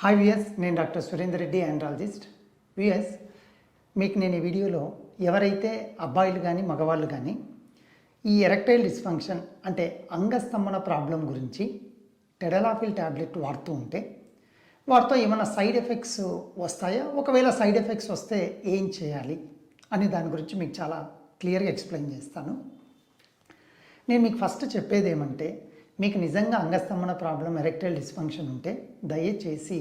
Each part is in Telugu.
హాయ్ విఎస్ నేను doctor Surender Reddy andrologist VS మీకు నేను ఈ వీడియోలో ఎవరైతే అబ్బాయిలు కానీ మగవాళ్ళు కానీ ఈ ఎరెక్టైల్ డిస్ఫంక్షన్ అంటే అంగస్తంభన ప్రాబ్లం గురించి టెడలాఫిల్ ట్యాబ్లెట్ వాడుతూ ఉంటే వాటితో ఏమైనా సైడ్ ఎఫెక్ట్స్ వస్తాయా? ఒకవేళ సైడ్ ఎఫెక్ట్స్ వస్తే ఏం చేయాలి? అనే దాని గురించి మీకు చాలా క్లియర్గా ఎక్స్ప్లెయిన్ చేస్తాను. నేను మీకు ఫస్ట్ చెప్పేది ఏమంటే మీకు నిజంగా అంగస్తంభన ప్రాబ్లం ఎరెక్టైల్ డిస్ఫంక్షన్ ఉంటే దయచేసి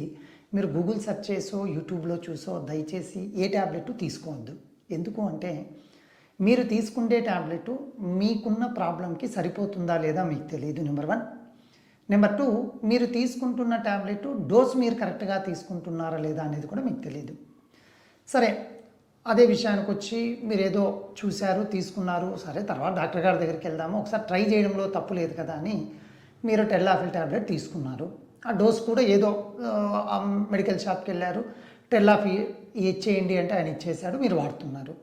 మీరు గూగుల్ సెర్చ్ చేసో యూట్యూబ్లో చూసో దయచేసి ఏ ట్యాబ్లెట్ తీసుకోవద్దు. ఎందుకు అంటే మీరు తీసుకుంటే ట్యాబ్లెట్ మీకున్న ప్రాబ్లంకి సరిపోతుందా లేదా మీకు తెలియదు నెంబర్ వన్. నెంబర్ టూ మీరు తీసుకుంటున్న ట్యాబ్లెట్ డోస్ మీరు కరెక్ట్గా తీసుకుంటున్నారా లేదా అనేది కూడా మీకు తెలియదు సరే అదే విషయానికి వచ్చి మీరు ఏదో చూశారు తీసుకున్నారు సరే తర్వాత డాక్టర్ గారి దగ్గరికి వెళ్దాము ఒకసారి ట్రై చేయడంలో తప్పు లేదు కదా అని మీరు టెల్లాఫిల్ ట్యాబ్లెట్ తీసుకున్నారు. ఆ డోస్ కూడా ఏదో మెడికల్ షాప్కి వెళ్ళారు. టెల్లాఫి ఇచ్చేయండి అంటే ఆయన ఇచ్చేశాడు మీరు వాడుతున్నారు.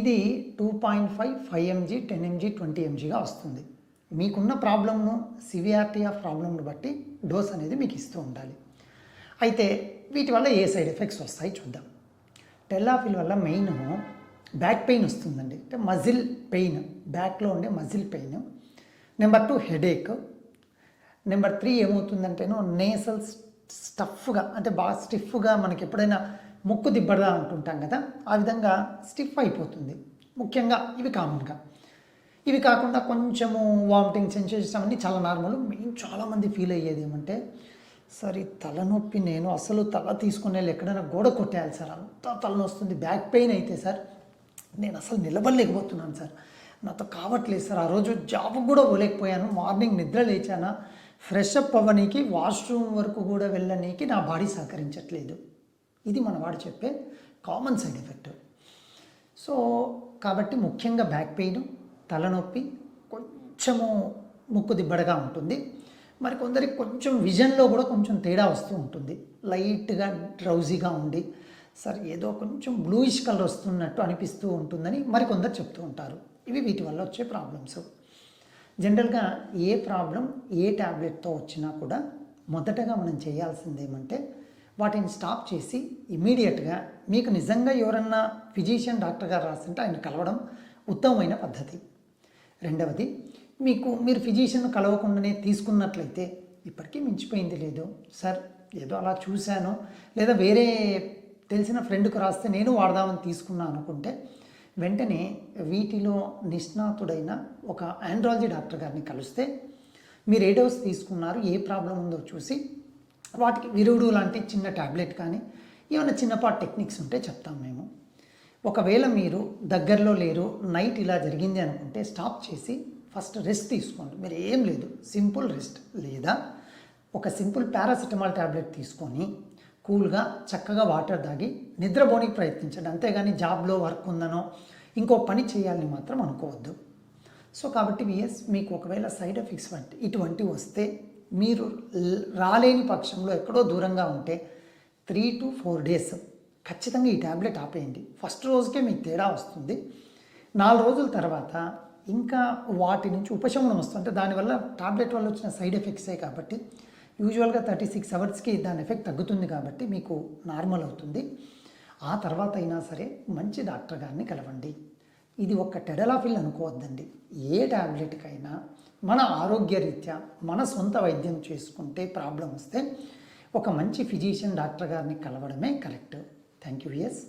ఇది two point five five mg ten mg twenty ఎంజీగా వస్తుంది. మీకున్న ప్రాబ్లమ్ను సివియారిటీ ఆఫ్ ప్రాబ్లమ్ను బట్టి డోస్ అనేది మీకు ఇస్తూ ఉండాలి. అయితే వీటి వల్ల ఏ సైడ్ ఎఫెక్ట్స్ వస్తాయి చూద్దాం. టెల్లాఫిల్ వల్ల మెయిన్ బ్యాక్ పెయిన్ వస్తుందండి. అంటే మజిల్ పెయిన్ బ్యాక్లో ఉండే muscle pain number two headache number three ఏమవుతుందంటేనో nasal స్టఫ్గా అంటే బాగా స్టిఫ్గా మనకి ఎప్పుడైనా ముక్కు దిబ్బడదా అంటుంటాం కదా ఆ విధంగా స్టిఫ్ అయిపోతుంది. ముఖ్యంగా ఇవి కామన్గా. ఇవి కాకుండా కొంచెము వామిటింగ్ సెన్సేషన్ అన్నీ చాలా నార్మల్ మేము చాలామంది ఫీల్ అయ్యేది ఏమంటే సార్ ఈ తలనొప్పి నేను అసలు తల తీసుకునే ఎక్కడైనా గోడ కొట్టేయాలి సార్. అంత తలనొస్తుంది. బ్యాక్ పెయిన్ అయితే సార్ నేను అసలు నిలబడలేకపోతున్నాను సార్. నాతో కావట్లేదు సార్. ఆ రోజు జాబ్ కూడా పోలేకపోయాను. మార్నింగ్ నిద్ర లేచానా ఫ్రెష్ అప్ అవ్వనీకి వాష్రూమ్ వరకు కూడా వెళ్ళనీకి నా బాడీ సహకరించట్లేదు. ఇది మన వాడు చెప్పే కామన్ సైడ్ ఎఫెక్ట్. సో కాబట్టి ముఖ్యంగా బ్యాక్ పెయిన్ తలనొప్పి కొంచెము ముక్కు దిబ్బడగా ఉంటుంది. మరి కొందరికి కొంచెం విజన్లో కూడా కొంచెం తేడా వస్తూ ఉంటుంది. లైట్గా డ్రౌజీగా ఉండి సార్ ఏదో కొంచెం బ్లూయిష్ కలర్ వస్తున్నట్టు అనిపిస్తూ ఉంటుందని మరి కొందరు చెప్తూ ఉంటారు. ఇవి వీటి వల్ల వచ్చే ప్రాబ్లమ్స్. జనరల్గా ఏ ప్రాబ్లం ఏ ట్యాబ్లెట్తో వచ్చినా కూడా మొదటగా మనం చేయాల్సింది ఏమంటే వాటిని స్టాప్ చేసి ఇమీడియట్గా మీకు నిజంగా ఎవరన్నా ఫిజిషియన్ డాక్టర్ గారు రాస్తుంటే ఆయన కలవడం ఉత్తమమైన పద్ధతి. రెండవది మీకు మీరు ఫిజిషియన్ కలవకుండానే తీసుకున్నట్లయితే ఇప్పటికీ మించిపోయింది లేదు. సార్ ఏదో అలా చూశాను. లేదా వేరే తెలిసిన ఫ్రెండ్కి రాస్తే నేను వాడదామని తీసుకున్నా అనుకుంటే వెంటనే వీటిలో నిష్ణాతుడైన ఒక ఆండ్రాలజీ డాక్టర్ గారిని కలిస్తే మీరు ఏ డోస్ తీసుకున్నారు ఏ ప్రాబ్లం ఉందో చూసి వాటికి విరుడు లాంటి చిన్న ట్యాబ్లెట్ కానీ ఏమైనా చిన్నపాటి టెక్నిక్స్ ఉంటే చెప్తాం మేము. ఒకవేళ మీరు దగ్గరలో లేరు నైట్ ఇలా జరిగింది అనుకుంటే స్టాప్ చేసి ఫస్ట్ రెస్ట్ తీసుకోండి. మీరు ఏం లేదు సింపుల్ రెస్ట్ లేదా ఒక సింపుల్ పారాసిటమాల్ ట్యాబ్లెట్ తీసుకొని కూల్గా చక్కగా వాటర్ తాగి నిద్రపోనికి ప్రయత్నించండి. అంతేగాని జాబ్లో వర్క్ ఉందనో ఇంకో పని చేయాలని మాత్రం అనుకోవద్దు. సో కాబట్టి విఎస్ మీకు ఒకవేళ సైడ్ ఎఫెక్ట్స్ వంటి ఇటువంటివి వస్తే మీరు రాలేని పక్షంలో ఎక్కడో దూరంగా ఉంటే త్రీ టు ఫోర్ డేస్ ఖచ్చితంగా ఈ ట్యాబ్లెట్ ఆపేయండి. ఫస్ట్ రోజుకే మీకు తేడా వస్తుంది. నాలుగు రోజుల తర్వాత ఇంకా వాటి నుంచి ఉపశమనం వస్తుంది. అంటే దానివల్ల టాబ్లెట్ వల్ల వచ్చిన సైడ్ ఎఫెక్ట్సే కాబట్టి యూజువల్గా థర్టీ సిక్స్ అవర్స్కి దాని ఎఫెక్ట్ తగ్గుతుంది కాబట్టి మీకు నార్మల్ అవుతుంది. ఆ తర్వాత అయినా సరే మంచి డాక్టర్ గారిని కలవండి. ఇది ఒక్క టెడలాఫిల్ అనుకోవద్దండి. ఏ ట్యాబ్లెట్కైనా మన ఆరోగ్యరీత్యా మన సొంత వైద్యం చేసుకుంటే ప్రాబ్లం వస్తే ఒక మంచి ఫిజిషియన్ డాక్టర్ గారిని కలవడమే కరెక్ట్. Thank you yes